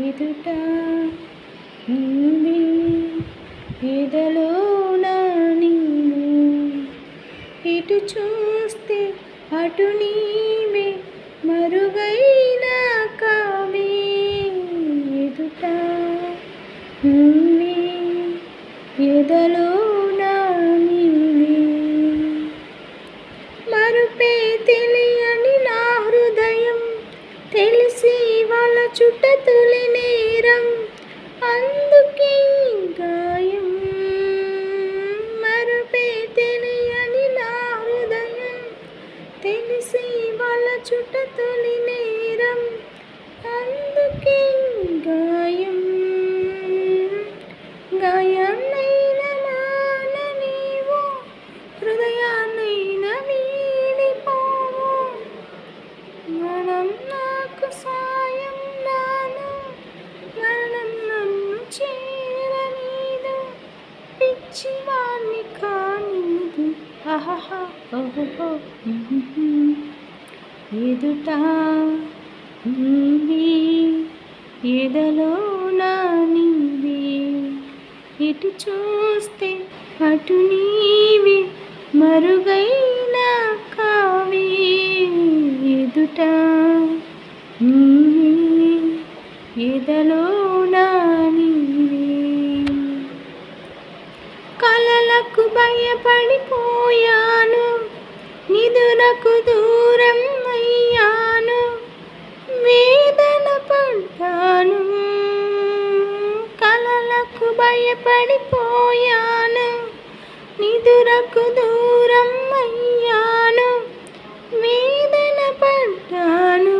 ఎదుట ఉంది. ఎదలో నా నీవు ఇటు చూస్తే అటు నీవే మరుగైన కావే. ఎదుట ఉంది. ఎదలో నా నీవే మరుపే తెలియని నా హృదయం తెలిసి వాళ్ళ చుట్ట వాళ్ళ చుట్ట తొలి నేరం అందుకే గాయం. గాయాన్నైన మాన నీవు హృదయాన్నైన వీడిపోవు మరణం నాకు సాయం నాను మరణం నన్ను చేరనీదు పిచ్చివాణ్ణి కానీదు. అహహ ఓహో ఎదుట ఉంది ఎదలో నా ఇటు చూస్తే అటు నీవి మరుగైన కావి. ఎదుట నీవే ఎదలో నా కలలకు భయపడిపోయాను నిధులకు దూ నీకు భయపడిపోయాను. నిదురకు దూరం అయ్యాను వేదన పడ్డాను.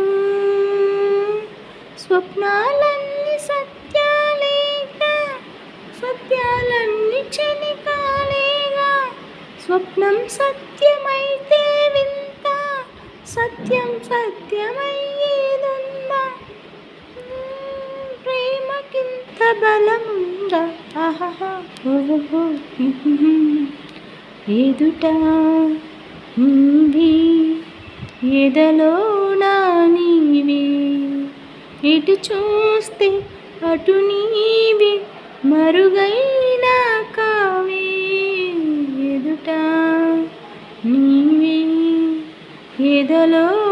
స్వప్నాలన్నీ సత్యాలేక సత్యాలన్నీ క్షణికాలేగా స్వప్నం సత్యమైతే వింత సత్యం సత్యమయ్యేదుందా? ప్రేమకింత బలం ఎదుట? ఎదుట ఉంది. ఎదలో నా నీవే. ఎటు చూస్తే అటు నీవే. మరుగైనా కావే. ఎదుట నీవే. ఎదలో